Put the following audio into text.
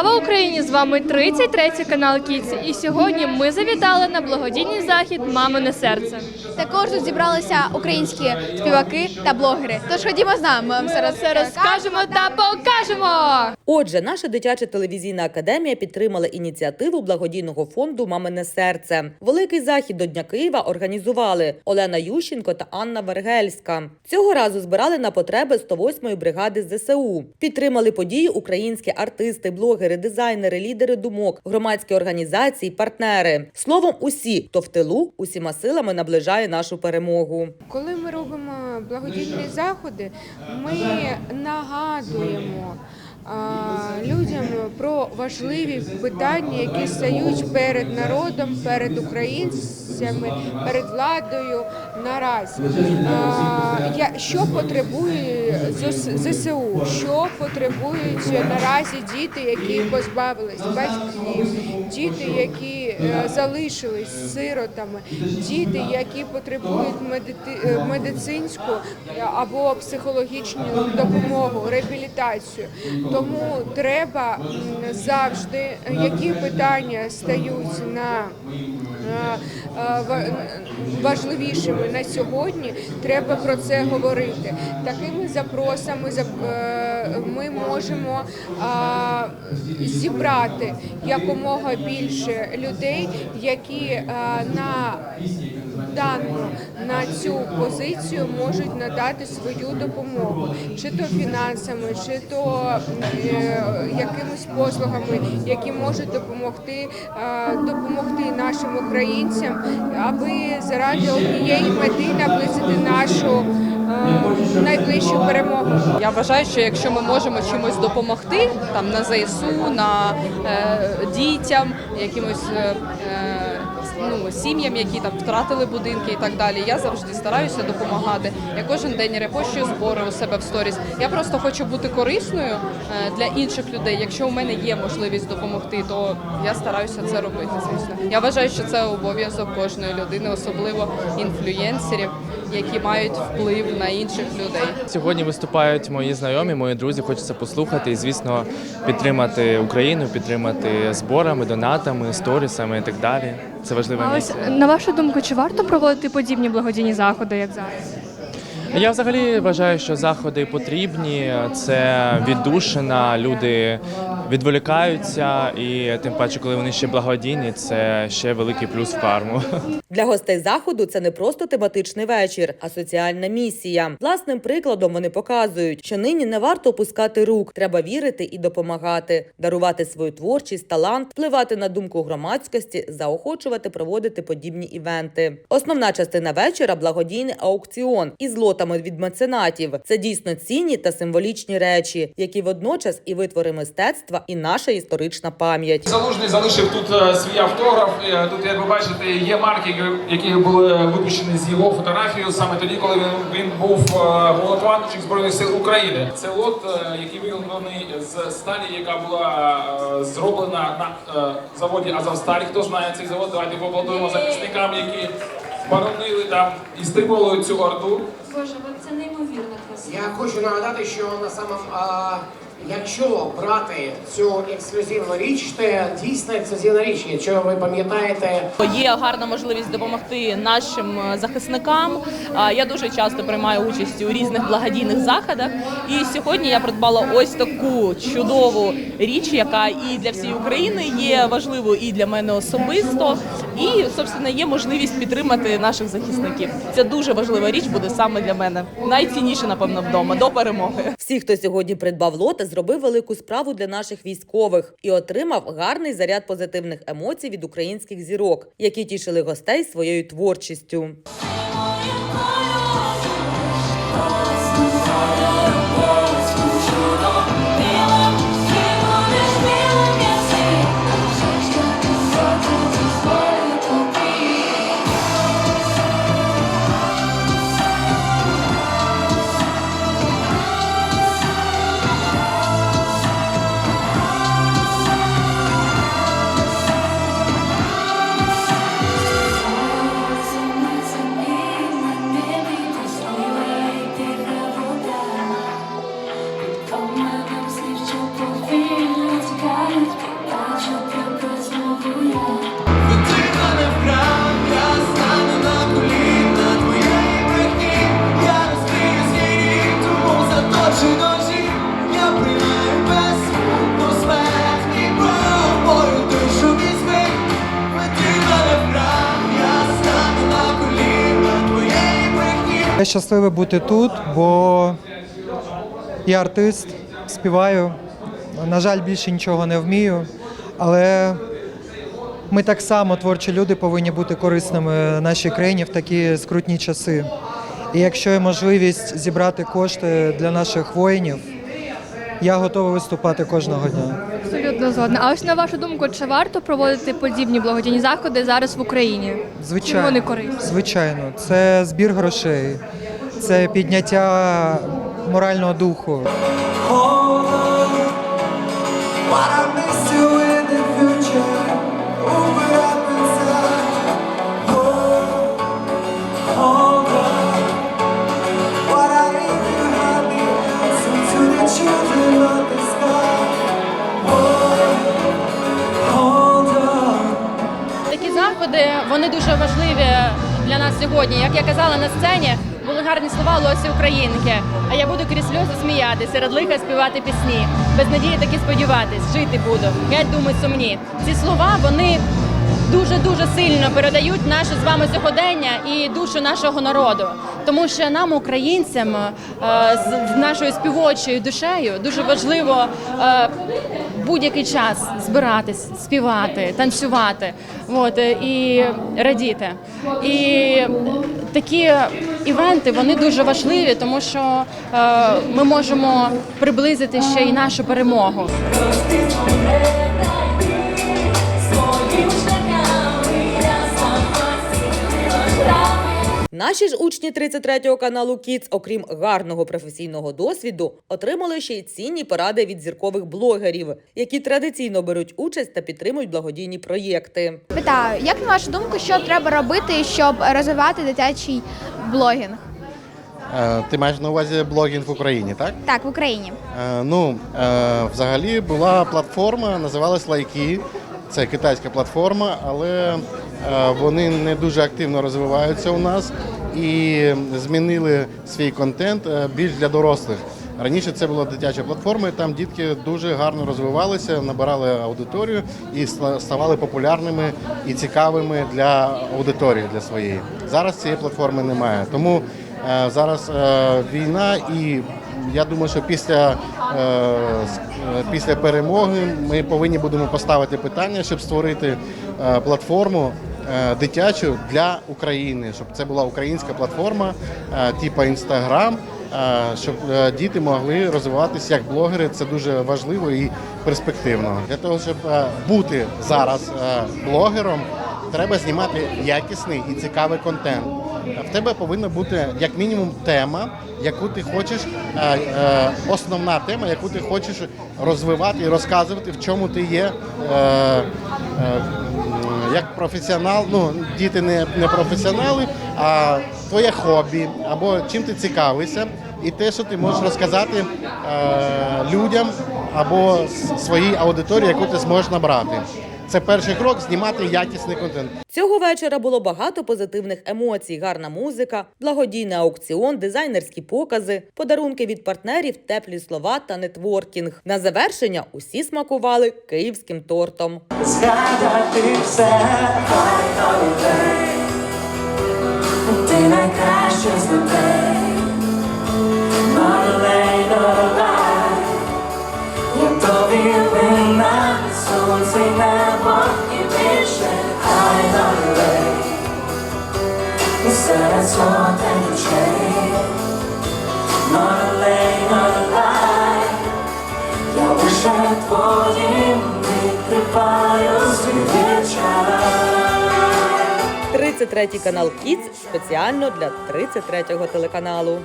Слава Україні! З вами 33 канал Кіці. І сьогодні ми завітали на благодійний захід Мамине серце. Також тут зібралися українські співаки та блогери. Тож ходімо з нами. Ми вам зараз Все розкажемо та покажемо. Отже, наша дитяча телевізійна академія підтримала ініціативу благодійного фонду Мамине серце. Великий захід до Дня Києва організували Олена Ющенко та Анна Вергельська. Цього разу збирали на потреби 108-ї бригади ЗСУ. Підтримали події українські артисти, блогери, дизайнери, лідери думок, громадські організації, партнери. Словом, усі, хто в тилу, усіма силами наближає нашу перемогу. Коли ми робимо благодійні заходи, ми нагадуємо людям про важливі питання, які стають перед народом, перед українцями, перед владою наразі. Що потребує ЗСУ, що потребують наразі діти, які позбавились батьків, діти, які е, залишились сиротами, діти, які потребують е, медицинську е, або психологічну допомогу, реабілітацію. Тому треба завжди, які питання стають на Uh, uh, важливішими на сьогодні, треба про це говорити. Такими запросами зап- е, ми можемо зібрати якомога більше людей, які на дану на цю позицію можуть надати свою допомогу, чи то фінансами, чи то е, якимись послугами, які можуть допомогти допомогти нашим українцям, аби заради однієї мети наблизити нашу е, найближчу перемогу. Я вважаю, що якщо ми можемо чимось допомогти там на ЗСУ, на е, дітям, якимось е, е, ну, сім'ям, які там втратили будинки і так далі. Я завжди стараюся допомагати. Я кожен день репощую збори у себе в сторіс. Я просто хочу бути корисною е, для інших людей. Якщо у мене є можливість допомогти, то я стараюся це робити. Звісно, я вважаю, що це обов'язок кожної людини, особливо інфлюєнсерів, які мають вплив на інших людей. Сьогодні виступають мої знайомі, мої друзі. Хочеться послухати і, звісно, підтримати Україну, підтримати зборами, донатами, сторісами і так далі. Це важливе місце. ось на вашу думку, чи варто проводити подібні благодійні заходи, як зараз? Я взагалі вважаю, що заходи потрібні. Це віддушина, люди відволікаються, і тим паче, коли вони ще благодійні, це ще великий плюс в карму. Для гостей заходу це не просто тематичний вечір, а соціальна місія. Власним прикладом вони показують, що нині не варто опускати рук, треба вірити і допомагати, дарувати свою творчість, талант, впливати на думку громадськості, заохочувати проводити подібні івенти. Основна частина вечора благодійний аукціон із лотами від меценатів. Це дійсно цінні та символічні речі, які водночас і витвори мистецтва, і наша історична пам'ять. Залужний залишив тут е, свій автограф. Е, Тут, як ви бачите, є марки, які були випущені з його фотографією саме тоді, коли він, він був е, головнокомандуючим Збройних сил України. Це лот, е, який виготовлений з сталі, яка була е, зроблена на е, заводі Азовсталь. Хто знає цей завод? Давайте поаплодуємо захисникам, які боронили там і стримували цю орду. Боже, ви це неймовірно красиво. Я хочу нагадати, що на самом, а, якщо брати цю ексклюзивну річ, це дійсно ексклюзивна річ. Якщо ви пам'ятаєте, Є гарна можливість допомогти нашим е, захисникам. Я дуже часто приймаю участь у різних благодійних заходах. І сьогодні я придбала ось таку чудову річ, яка і для всієї України є важливою і для мене особисто. І, собственно, є можливість підтримати наших захисників. Це дуже важлива річ буде саме для мене. Найцінніше, напевно, вдома до перемоги. Всі, хто сьогодні придбав лоти, зробив велику справу для наших військових і отримав гарний заряд позитивних емоцій від українських зірок, які тішили гостей своєю творчістю. Щасливий бути тут, бо я артист, співаю. На жаль, більше нічого не вмію, але ми так само, творчі люди, повинні бути корисними нашій країні в такі скрутні часи. І якщо є можливість зібрати кошти для наших воїнів, я готовий виступати кожного дня. Абсолютно згодна. А ось на вашу думку, чи варто проводити подібні благодійні заходи зараз в Україні? Звичайно, Чим вони корисні? звичайно, це збір грошей, це підняття морального духу. Сьогодні. Як я казала на сцені, були гарні слова Лосі Українки. А я буду крізь сльози сміяти, серед лиха співати пісні. Без надії таки сподіватись, жити буду. Геть думи сумні. Ці слова вони дуже дуже сильно передають наше з вами сьогодення і душу нашого народу. Тому що нам, українцям, е, з з нашою співочою душею, дуже важливо е, будь-який час збиратись, співати, танцювати, от, е, і радіти. І такі івенти вони дуже важливі, тому що е, ми можемо приблизити ще й нашу перемогу. Наші ж учні 33-го каналу Kids, окрім гарного професійного досвіду, отримали ще й цінні поради від зіркових блогерів, які традиційно беруть участь та підтримують благодійні проєкти. Питаю, як на вашу думку, що треба робити, щоб розвивати дитячий блогінг? Е, Ти маєш на увазі блогінг в Україні, так? Так, в Україні. Е, Ну, е, взагалі була платформа, називалась Лайки. Це китайська платформа, але е, вони не дуже активно розвиваються у нас і змінили свій контент е, більш для дорослих. Раніше це була дитяча платформа, і там дітки дуже гарно розвивалися, набирали аудиторію і ста- ставали популярними і цікавими для аудиторії для своєї. Зараз цієї платформи немає. Тому е, зараз е, війна і я думаю, що після, після перемоги ми повинні будемо поставити питання, щоб створити платформу дитячу для України, щоб це була українська платформа, е, типу Інстаграм, е, щоб е, діти могли розвиватися як блогери. Це дуже важливо і перспективно. Для того, щоб е, бути зараз е, блогером, треба знімати якісний і цікавий контент. В тебе повинна бути як мінімум тема, яку ти хочеш, е, е, основна тема, яку ти хочеш розвивати і розказувати, в чому ти є е, е, як професіонал. Ну, діти не, не професіонали, а твоє хобі або чим ти цікавишся, і те, що ти можеш розказати е, людям або своїй аудиторії, яку ти зможеш набрати. Це перший крок знімати якісний контент. Цього вечора було багато позитивних емоцій, гарна музика, благодійний аукціон, дизайнерські покази, подарунки від партнерів, теплі слова та нетворкінг. На завершення усі смакували київським тортом. згадати все, Ти найкраща з людей твоїм вечора 33 канал Кіц спеціально для 33-го телеканалу.